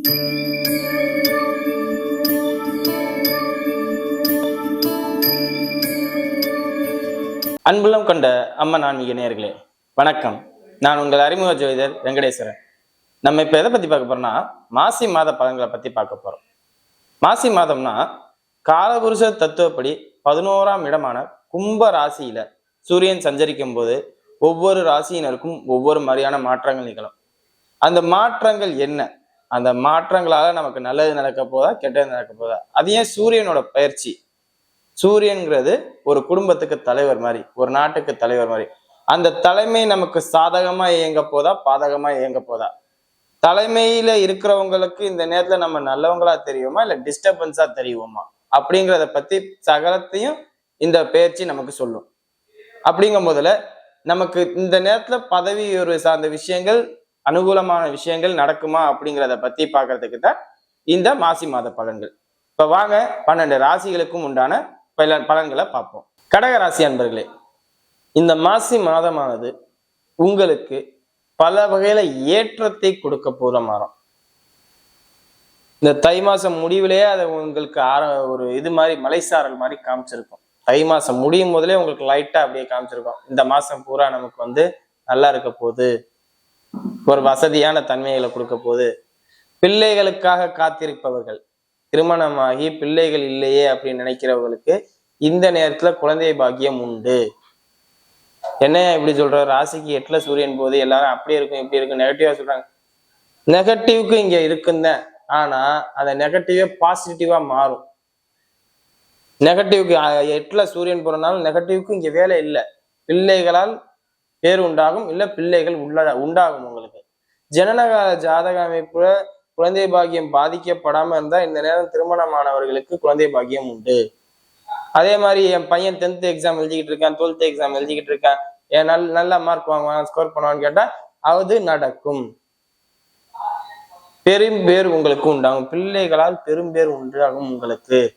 அன்புள்ளம் கொண்ட அம்மன் ஆன்மீக நேர்களே வணக்கம். நான் உங்கள் அறிமுக ஜோதிடர் வெங்கடேஸ்வரன். நம்ம இப்போ எதை பற்றி பார்க்க போறோம்னா மாசி மாத பலன்களை பற்றி பார்க்க போகிறோம் மாசி மாதம்னா காலபுருஷ தத்துவப்படி பதினோராம் இடமான கும்ப ராசியில சூரியன் சஞ்சரிக்கும் போது ஒவ்வொரு ராசியினருக்கும் ஒவ்வொரு மாதிரியான மாற்றங்கள் நிகழும். அந்த மாற்றங்கள் என்ன? அந்த மாற்றங்களால நமக்கு நல்லது நடக்க போதா கெட்டது நடக்க போதா? அது ஏன் சூரியனோட பயிற்சி. சூரியன்கிறது ஒரு குடும்பத்துக்கு தலைவர் மாதிரி ஒரு நாட்டுக்கு தலைவர் மாதிரி. அந்த தலைமை நமக்கு சாதகமா இயங்க போதா பாதகமா இயங்க போதா? தலைமையில இருக்கிறவங்களுக்கு இந்த நேரத்துல நம்ம நல்லவங்களா தெரியுமா? இல்ல டிஸ்டர்பன்ஸா தெரியுமா? அப்படிங்கிறத பத்தி சகலத்தையும் இந்த பயிற்சி நமக்கு சொல்லும். அப்படிங்கும் போதுல நமக்கு இந்த நேரத்துல பதவி ஒரு சார்ந்த விஷயங்கள் அனுகூலமான விஷயங்கள் நடக்குமா அப்படிங்கிறத பத்தி பார்க்கறதுக்கு தான் இந்த மாசி மாத பலன்கள். இப்ப வாங்க பன்னெண்டு ராசிகளுக்கும் உண்டான பல பலன்களை பார்ப்போம். கடக ராசி அன்பர்களே இந்த மாசி மாதமானது உங்களுக்கு பல வகையில ஏற்றத்தை கொடுக்க போற மாதம். இந்த தை மாசம் முடிவிலேயே அதை உங்களுக்கு ஆர ஒரு இது மாதிரி மலைசாரல் மாதிரி காமிச்சிருக்கும். தை மாசம் முடியும் போதுலேயே உங்களுக்கு லைட்டா அப்படியே காமிச்சிருக்கும். இந்த மாசம் பூரா நமக்கு வந்து நல்லா இருக்க போகுது. ஒரு வசதியான தன்மைகளை கொடுக்க போகுது பிள்ளைகளுக்காக காத்திருப்பவர்கள். திருமணமாகி பிள்ளைகள் இல்லையே அப்படின்னு நினைக்கிறவர்களுக்கு இந்த நேரத்துல குழந்தை பாக்கியம் உண்டு. என்ன இப்படி சொல்ற ராசிக்கு எட்டுல சூரியன் போது எல்லாரும் அப்படி இருக்கும் இப்படி இருக்கும் நெகட்டிவா சொல்றாங்க. நெகட்டிவ்க்கு இங்க இருக்குந்தேன் ஆனா அந்த நெகட்டிவே பாசிட்டிவா மாறும். நெகட்டிவ்க்கு எட்டுல சூரியன் போறதுனால நெகட்டிவ்க்கு இங்க வேலை இல்லை. பிள்ளைகளால் பேர் உண்டாகும் இல்ல பிள்ளைகள் உள்ள உண்டாகும் உங்களுக்கு. ஜனனகால ஜாதக அமைப்புல குழந்தை பாக்கியம் பாதிக்கப்படாம இருந்தா இந்த நேரம் திருமணமானவர்களுக்கு குழந்தை பாக்கியம் உண்டு. அதே மாதிரி என் பையன் டென்த் எக்ஸாம் எழுதிக்கிட்டு இருக்கான் டுவெல்த் எக்ஸாம் எழுதிக்கிட்டு இருக்கான். ஏன் நல் நல்ல மார்க் வாங்குவான் ஸ்கோர் பண்ணுவான்னு கேட்டா அது நடக்கும். பெரும் பேர் உங்களுக்கு உண்டாகும். பிள்ளைகளால் பெரும் பேர் உண்டாகும் உங்களுக்கு.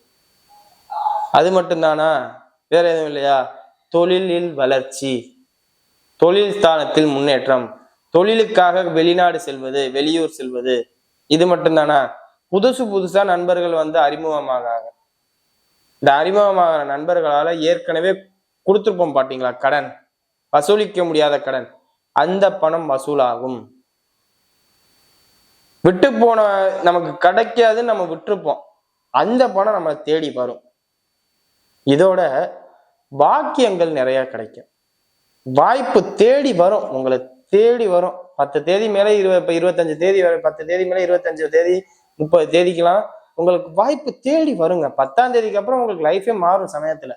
அது மட்டும்தானா? வேற எதுவும் இல்லையா? தொழிலில் வளர்ச்சி. தொழில் ஸ்தானத்தில் முன்னேற்றம். தொழிலுக்காக வெளிநாடு செல்வது வெளியூர் செல்வது இது மட்டும்தானா? புதுசு புதுசா நண்பர்கள் வந்து அறிமுகமாகாங்க. இந்த அறிமுகமாகிற நண்பர்களால ஏற்கனவே கொடுத்துருப்போம் பாத்தீங்களா? கடன். வசூலிக்க முடியாத கடன். அந்த பணம் வசூலாகும். விட்டு போன நமக்கு கிடைக்காதுன்னு நம்ம விட்டுருப்போம். அந்த பணம் நம்ம தேடி வரும். இதோட பாக்கியங்கள் நிறைய கிடைக்கும். வாய்ப்பு தேடி வரும். உங்களை தேடி வரும். பத்து தேதி மேலே இருபது இப்போ இருபத்தஞ்சு தேதி வரை பத்து தேதி மேலே இருபத்தஞ்சு தேதி முப்பது தேதிக்கெல்லாம் உங்களுக்கு வாய்ப்பு தேடி வருங்க. பத்தாம் தேதிக்கு அப்புறம் உங்களுக்கு லைஃபே மாறும் சமயத்தில்.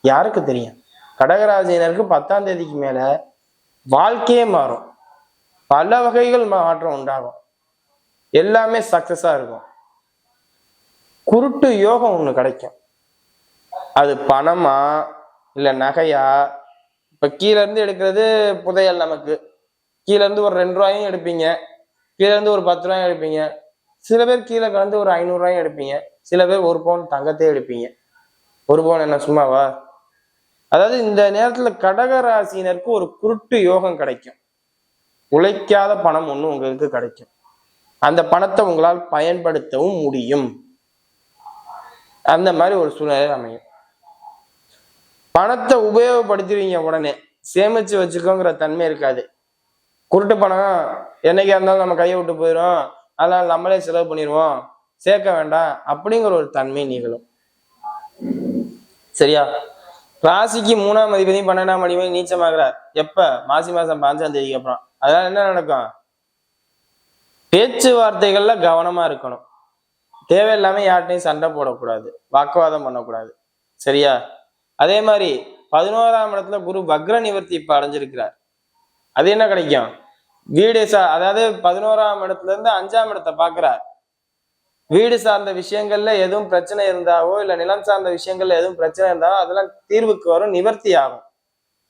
யாருக்கு தெரியும்? கடகராசினருக்கு பத்தாம் தேதிக்கு மேலே வாழ்க்கையே மாறும். பல வகைகள் மாற்றம் உண்டாகும். எல்லாமே சக்சஸாக இருக்கும். குருட்டு யோகம் ஒன்று கிடைக்கும். அது பணமா இல்லை நகையா இப்ப கீழ இருந்து எடுக்கிறது புதையல் நமக்கு. கீழ இருந்து ஒரு ரெண்டு ரூபாயும் எடுப்பீங்க. கீழ இருந்து ஒரு பத்து ரூபாயும் எடுப்பீங்க. சில பேர் கீழே கலந்து ஒரு ஐநூறுரூவாயும் எடுப்பீங்க. சில பேர் ஒரு பவுன் தங்கத்தையே எடுப்பீங்க. ஒரு பவுன் என்ன சும்மாவா? அதாவது இந்த நேரத்துல கடகராசினருக்கு ஒரு குருட்டு யோகம் கிடைக்கும். உழைக்காத பணம் ஒன்று உங்களுக்கு கிடைக்கும். அந்த பணத்தை உங்களால் பயன்படுத்தவும் முடியும். அந்த மாதிரி ஒரு சூழ்நிலை அமையும். பணத்தை உபயோகப்படுத்துவீங்க உடனே. சேமிச்சு வச்சுக்கோங்கிற தன்மை இருக்காது. குருட்டு பணம் என்னைக்கா இருந்தாலும் நம்ம கையை விட்டு போயிடும் அதனால நம்மளே செலவு பண்ணிடுவோம் சேர்க்க வேண்டாம். அப்படிங்கிற ஒரு தன்மை நிகழும். சரியா? ராசிக்கு மூணாம் அதிபதியும் பன்னெண்டாம் அதிபதியும் நீச்சமாகிறார். எப்ப? மாசி மாசம் பாஞ்சாம் தேதிக்கு அப்புறம். அதனால என்ன நடக்கும்? பேச்சுவார்த்தைகள்ல கவனமா இருக்கணும். தேவையில்லாம யார்கிட்டையும் சண்டை போடக்கூடாது. வாக்குவாதம் பண்ணக்கூடாது. சரியா? அதே மாதிரி பதினோராம் இடத்துல குரு வக்ர நிவர்த்தி இப்ப அடைஞ்சிருக்கிறார். அது என்ன கிடைக்கும்? வீடு சா அதாவது பதினோராம் இடத்துல இருந்து அஞ்சாம் இடத்தை பாக்குறார் வீடு சார்ந்த விஷயங்கள்ல எதுவும் பிரச்சனை இருந்தாவோ இல்ல நிலம் சார்ந்த விஷயங்கள்ல எதுவும் பிரச்சனை இருந்தாவோ அதெல்லாம் தீர்வுக்கு வரும் நிவர்த்தி ஆகும்.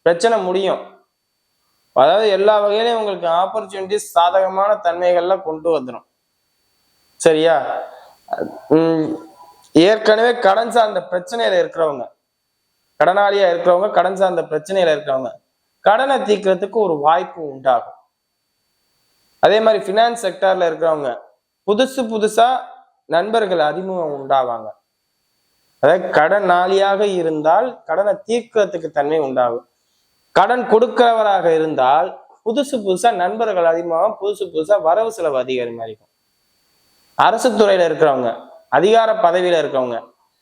பிரச்சனை முடியும். அதாவது எல்லா வகையிலையும் உங்களுக்கு ஆப்பர்ச்சுனிட்டிஸ் சாதகமான தன்மைகள்ல கொண்டு வந்துடும் சரியா? உம் ஏற்கனவே கடன் சார்ந்த பிரச்சனையில இருக்கிறவங்க. கடனாளியா இருக்கிறவங்க கடன் சார்ந்த பிரச்சனையில இருக்கிறவங்க கடனை தீக்கிறதுக்கு ஒரு வாய்ப்பு உண்டாகும். அதே மாதிரி ஃபினான்ஸ் செக்டார்ல இருக்கிறவங்க புதுசு புதுசா நண்பர்கள் அறிமுகம் உண்டாவாங்க. அதாவது கடனாளியாக இருந்தால் கடனை தீர்க்கறதுக்கு தன்மை உண்டாகும். கடன் கொடுக்கிறவராக இருந்தால் புதுசு புதுசா நண்பர்கள் அதிகமாகும் புதுசு புதுசா வரவு செலவு அதிகரிக்கும். அரசு துறையில இருக்கிறவங்க அதிகார பதவியில இருக்கவங்க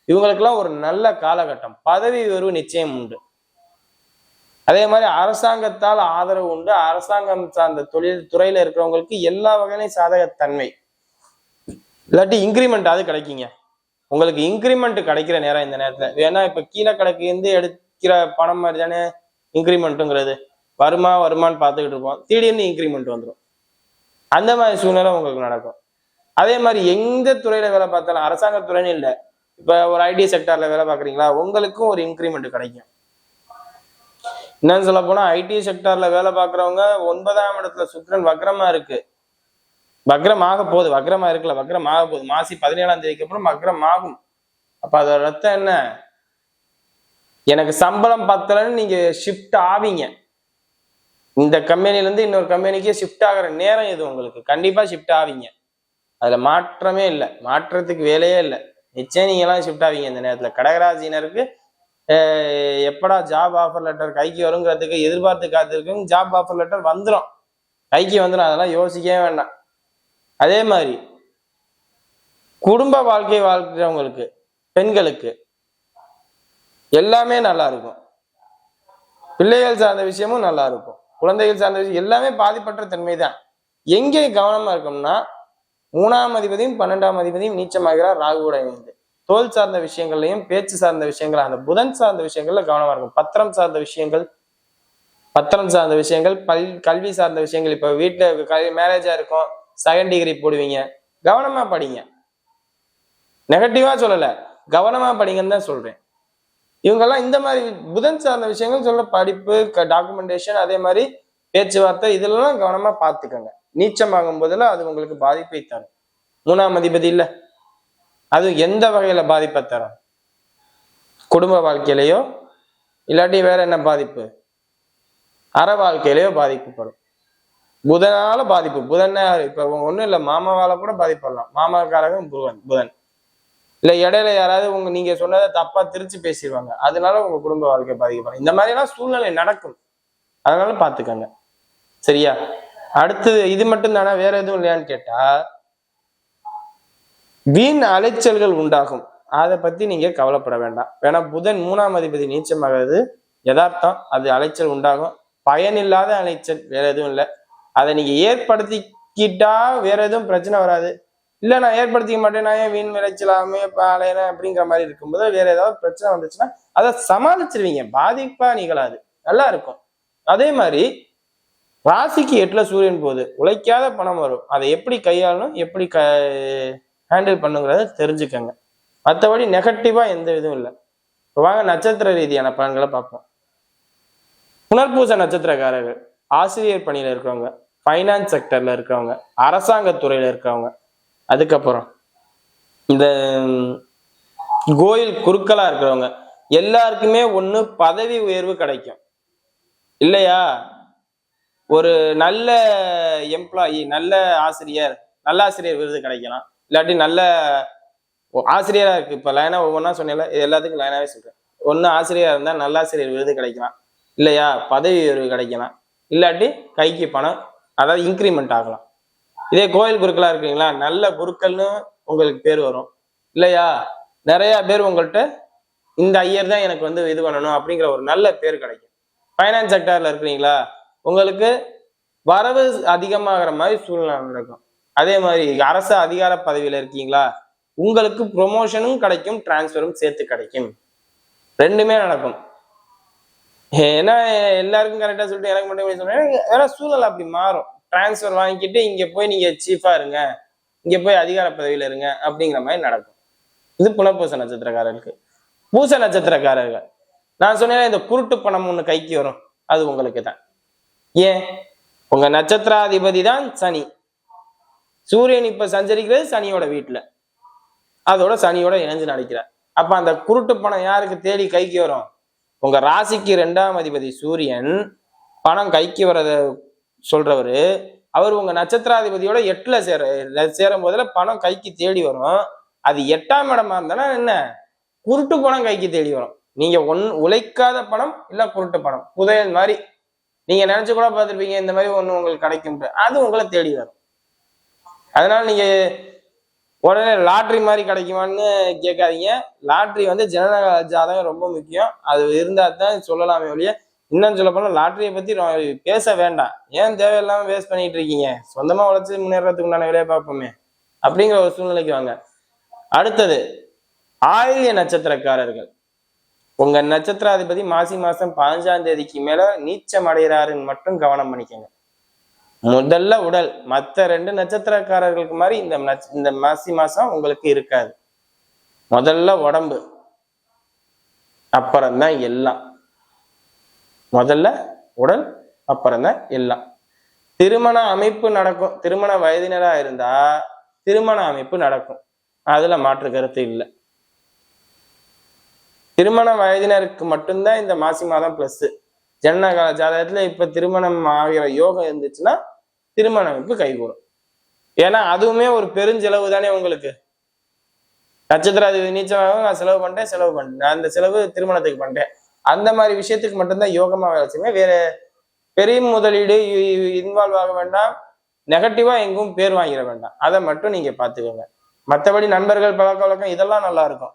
இவங்களுக்கெல்லாம் ஒரு நல்ல காலகட்டம். பதவி உயர்வு நிச்சயம் உண்டு. அதே மாதிரி அரசாங்கத்தால் ஆதரவு உண்டு. அரசாங்கம் சார்ந்த தொழில் துறையில இருக்கிறவங்களுக்கு எல்லா வகையிலையும் சாதகத்தன்மை. இல்லாட்டி இன்க்ரிமெண்ட் அது கிடைக்குங்க. உங்களுக்கு இன்க்ரிமெண்ட் கிடைக்கிற நேரம் இந்த நேரத்துல. ஏன்னா இப்ப கீழே கணக்கு இருந்து எடுக்கிற பணம் மாதிரி தானே இன்க்ரிமெண்ட்டுங்கிறது வருமா வருமான்னு பார்த்துக்கிட்டு இருப்போம். திடீர்னு இன்க்ரிமெண்ட் வந்துடும் அந்த மாதிரி சூழ்நிலை உங்களுக்கு நடக்கும். அதே மாதிரி எந்த துறையில வேலை பார்த்தாலும் அரசாங்க துறைன்னு இல்லை. இப்ப ஒரு ஐடி செக்டார்ல வேலை பார்க்குறீங்களா? உங்களுக்கும் ஒரு இன்க்ரிமெண்ட் கிடைக்கும். என்னன்னு சொல்ல போனா ஐடி செக்டார்ல வேலை பார்க்குறவங்க ஒன்பதாம் இடத்துல சுக்ரன் வக்ரமாக இருக்கு. வக்ரமாக போகுது. வக்ரமாக இருக்குல்ல வக்ரமாக போகுது. மாசி பதினேழாம் தேதிக்கு அப்புறம் வக்ரம் ஆகும் அப்போ அதோட அர்த்தம் என்ன? எனக்கு சம்பளம் பத்தலைன்னு நீங்க ஷிஃப்ட் ஆவீங்க. இந்த கம்பெனில இருந்து இன்னொரு கம்பெனிக்கே ஷிஃப்ட் ஆகிற நேரம் இது உங்களுக்கு. கண்டிப்பா ஷிஃப்ட் ஆவீங்க. அதுல மாற்றமே இல்லை. மாற்றத்துக்கு வேலையே இல்லை. நிச்சயம் நீங்க எல்லாம் ஷிஃப்ட் ஆவீங்க இந்த நேரத்தில். கடகராசினருக்கு எப்படா ஜாப் ஆஃபர் லெட்டர் கைக்கு வருங்கிறதுக்கு எதிர்பார்த்து காத்திருக்கும் ஜாப் ஆஃபர் லெட்டர் வந்துடும் கைக்கு வந்துடும் அதெல்லாம் யோசிக்கவே வேண்டாம். அதே மாதிரி குடும்ப வாழ்க்கை வாழ்க்கிறவங்களுக்கு பெண்களுக்கு எல்லாமே நல்லா இருக்கும். பிள்ளைகள் சார்ந்த விஷயமும் நல்லா இருக்கும். குழந்தைகள் சார்ந்த விஷயம் எல்லாமே பாதிப்பற்ற தன்மை தான் எங்கே கவனமா இருக்கும்னா மூணாம் அதிபதியும் பன்னெண்டாம் அதிபதியும் நீச்சமாகிறார் ராகுவோட இணைந்து. தோல் சார்ந்த விஷயங்கள்லையும் பேச்சு சார்ந்த விஷயங்கள் அந்த புதன் சார்ந்த விஷயங்கள்ல கவனமா இருக்கும். பத்திரம் சார்ந்த விஷயங்கள் பத்திரம் சார்ந்த விஷயங்கள் பல் கல்வி சார்ந்த விஷயங்கள். இப்போ வீட்டில் மேரேஜா இருக்கும் செகண்ட் டிகிரி போடுவீங்க. கவனமா படிங்க. நெகட்டிவா சொல்லல. கவனமா படிங்கன்னு தான் சொல்றேன். இவங்கெல்லாம் இந்த மாதிரி புதன் சார்ந்த விஷயங்கள் சொல்ல படிப்பு டாக்குமெண்டேஷன் அதே மாதிரி பேச்சுவார்த்தை இதெல்லாம் கவனமா பார்த்துக்கோங்க. நீச்சமாகும் போதெல்லாம் அது உங்களுக்கு பாதிப்பை தரும். மூணாம் அதிபதி இல்ல. அது எந்த வகையில பாதிப்பை தரும்? குடும்ப வாழ்க்கையிலையோ இல்லாட்டி வேற என்ன பாதிப்பு? அற வாழ்க்கையிலையோ பாதிப்புப்படும் புதனால பாதிப்பு. புதன் இப்ப ஒண்ணும் இல்ல. மாமாவால கூட பாதிப்படலாம் மாமாக்காரகம் புதன் புதன். இல்ல இடையில யாராவது உங்க நீங்க சொன்னதை தப்பா திருச்சு பேசிடுவாங்க அதனால உங்க குடும்ப வாழ்க்கை பாதிக்கப்படும். இந்த மாதிரி எல்லாம் சூழ்நிலை நடக்கும். அதனால பாத்துக்கங்க சரியா? அடுத்தது இது மட்டும் தானே வேற எதுவும் இல்லையான்னு கேட்டா வீண் அலைச்சல்கள் உண்டாகும். அதை பத்தி நீங்க கவலைப்பட வேண்டாம். வேணா புதன் மூணாம் அதிபதி நீச்சமாகிறது யதார்த்தம். அது அலைச்சல் உண்டாகும். பயனில்லாத அலைச்சல் வேற எதுவும் இல்லை. அதை நீங்க ஏற்படுத்திக்கிட்டா வேற எதுவும் பிரச்சனை வராது. இல்ல நான் ஏற்படுத்திக்க மாட்டேன். நான் ஏன் வீண் விளைச்சலாமே அலையன அப்படிங்கிற மாதிரி இருக்கும்போது வேற ஏதாவது பிரச்சனை வந்துச்சுன்னா அதை சமாளிச்சிருவீங்க. பாதிப்பா நிகழாது. நல்லா இருக்கும். அதே மாதிரி ராசிக்கு எட்டுல சூரியன் போகுது. உழைக்காத பணம் வரும். அதை எப்படி கையாளணும் எப்படி க ஹேண்டில் பண்ணுங்கிறத தெரிஞ்சுக்கோங்க. மற்றபடி நெகட்டிவாக எந்த இதுவும் இல்லை. இப்போ வாங்க நட்சத்திர ரீதியான பலன்களை பார்ப்போம். புனர்பூச நட்சத்திரக்காரர்கள் ஆசிரியர் பணியில் இருக்கிறவங்க ஃபைனான்ஸ் செக்டரில் இருக்கிறவங்க அரசாங்க துறையில் இருக்கிறவங்க அதுக்கப்புறம் இந்த கோயில் குருக்களாக இருக்கிறவங்க எல்லாருக்குமே ஒன்று பதவி உயர்வு கிடைக்கும். இல்லையா? ஒரு நல்ல எம்ப்ளாயி நல்ல ஆசிரியர் நல்ல ஆசிரியர் விருது கிடைக்கலாம். இல்லாட்டி நல்ல ஆசிரியராக இருக்குது இருக்கு லைனாக ஒவ்வொன்றா சொன்னேன்ல இது எல்லாத்துக்கும் லைனாகவே சொல்கிறேன் ஒன்று ஆசிரியராக இருந்தால் நல்ல ஆசிரியர் விருது கிடைக்கலாம். இல்லையா? பதவி உயர்வு கிடைக்கலாம். இல்லாட்டி கைக்கு பணம் அதாவது இன்க்ரிமெண்ட் ஆகலாம். இதே கோயில் குருக்களாக இருக்கீங்களா? நல்ல குருக்கள்னு உங்களுக்கு பேர் வரும். இல்லையா? நிறையா பேர் உங்கள்கிட்ட இந்த ஐயர் தான் எனக்கு வந்து இது பண்ணணும் அப்படிங்கிற ஒரு நல்ல பேர் கிடைக்கும். ஃபைனான்ஸ் செக்டாரில் இருக்கிறீங்களா? உங்களுக்கு வரவு அதிகமாகிற மாதிரி சூழ்நிலை நடக்கும். அதே மாதிரி அரசு அதிகார பதவியில இருக்கீங்களா? உங்களுக்கு ப்ரொமோஷனும் கிடைக்கும் டிரான்ஸ்ஃபரும் சேர்த்து கிடைக்கும். ரெண்டுமே நடக்கும். ஏன்னா எல்லாருக்கும் கரெக்டாக சொல்லிட்டு எனக்கு மட்டும் ஏன்னா சூழல் அப்படி மாறும். டிரான்ஸ்ஃபர் வாங்கிக்கிட்டு இங்கே போய் நீங்கள் சீஃபாக இருங்க. இங்கே போய் அதிகார பதவியில் இருங்க அப்படிங்கிற மாதிரி நடக்கும். இது புனப்பூச நட்சத்திரக்காரர்களுக்கு. பூச நட்சத்திரக்காரர்கள். நான் சொன்னேன் இந்த குருட்டு பணம் ஒன்று கைக்கு வரும். அது உங்களுக்கு தான் ஏன்? உங்க நட்சத்திராதிபதி தான் சனி. சூரியன் இப்ப சஞ்சரிக்கிறது சனியோட வீட்டுல அதோட சனியோட இணைஞ்சு நடிக்கிறார். அப்ப அந்த குருட்டு பணம் யாருக்கு தேடி கைக்கு வரும்? உங்க ராசிக்கு ரெண்டாம் அதிபதி சூரியன். பணம் கைக்கு வரத சொல்றவரு. அவர் உங்க நட்சத்திராதிபதியோட எட்டுல சேர சேரும் போதுல பணம் கைக்கு தேடி வரும். அது எட்டாம் இடமா இருந்தானா என்ன? குருட்டு பணம் கைக்கு தேடி வரும். நீங்க ஒன் உழைக்காத பணம் இல்ல குருட்டு பணம். புதையல் மாதிரி நீங்க நினைச்சு கூட பார்த்துருப்பீங்க இந்த மாதிரி ஒண்ணு உங்களுக்கு கிடைக்கும் அது உங்களை தேடி வரும். அதனால நீங்க உடனே லாட்ரி மாதிரி கிடைக்குமான்னு கேட்காதீங்க. லாட்ரி வந்து ஜனநக ஜாதகம் ரொம்ப முக்கியம். அது இருந்தா தான் சொல்லலாமே ஒழிய இன்னும் சொல்ல போனா லாட்டரியை பத்தி பேச வேண்டாம். ஏன் தேவையில்லாம வேஸ்ட் பண்ணிட்டு இருக்கீங்க? சொந்தமா உழைச்சி முன்னேறதுக்கு உண்டான வேலையை பார்ப்போமே. அப்படிங்கிற ஒரு சூழ்நிலைக்கு வாங்க. அடுத்தது ஆயில்ய நட்சத்திரக்காரர்கள். உங்க நட்சத்திராதிபதி மாசி மாசம் பதினஞ்சாம் தேதிக்கு மேல நீச்சம் அடைகிறாருன்னு மட்டும் கவனம் பண்ணிக்கோங்க. முதல்ல உடல் மத்த ரெண்டு நட்சத்திரக்காரர்களுக்கு மாதிரி இந்த நட்ச- இந்த மாசி மாசம் உங்களுக்கு இருக்காது. முதல்ல உடம்பு அப்புறம்தான் எல்லாம். முதல்ல உடல் அப்புறம்தான் எல்லாம். திருமண அமைப்பு நடக்கும். திருமண வயதினரா இருந்தா திருமண அமைப்பு நடக்கும். அதுல மாற்று கருத்து இல்லை. திருமண வயதினருக்கு மட்டும்தான் இந்த மாசி மாதம் பிளஸ் ஜனனகால ஜாதகத்துல இப்ப திருமணம் ஆகிற யோகம் இருந்துச்சுன்னா திருமண அமைப்பு கைகூடும். ஏன்னா அதுவுமே ஒரு பெருஞ்செலவு தானே உங்களுக்கு. நட்சத்திர அது நீச்சமாக நான் செலவு பண்ணிட்டேன் செலவு பண்ணிட்டேன் நான் அந்த செலவு திருமணத்துக்கு பண்ணிட்டேன் அந்த மாதிரி விஷயத்துக்கு மட்டும்தான் யோகமாக வேலை செய்யுங்க வேற பெரிய முதலீடு இன்வால்வ் ஆக வேண்டாம். நெகட்டிவா எங்கும் பேர் வாங்கிட வேண்டாம். அதை மட்டும் நீங்க பாத்துக்கோங்க மற்றபடி நண்பர்கள் பழக்க வழக்கம் இதெல்லாம் நல்லா இருக்கும்.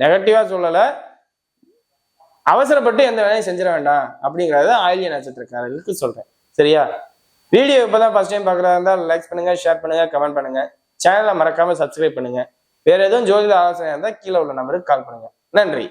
நெகட்டிவா சொல்லலை. அவசரப்பட்டு எந்த வேலையும் செஞ்சிட வேண்டாம் அப்படிங்கிறத ஆயிலிய நட்சத்திரக்காரர்களுக்கு சொல்றேன். சரியா? வீடியோ இப்பதான் ஃபர்ஸ்ட் டைம் பார்க்குறதா இருந்தால் லைக் பண்ணுங்க ஷேர் பண்ணுங்க கமெண்ட் பண்ணுங்க. சேனலை மறக்காம சப்ஸ்கிரைப் பண்ணுங்க. வேற எதுவும் ஜோதிட ஆலோசனை இருந்தால் கீழே உள்ள நம்பருக்கு கால் பண்ணுங்க. நன்றி.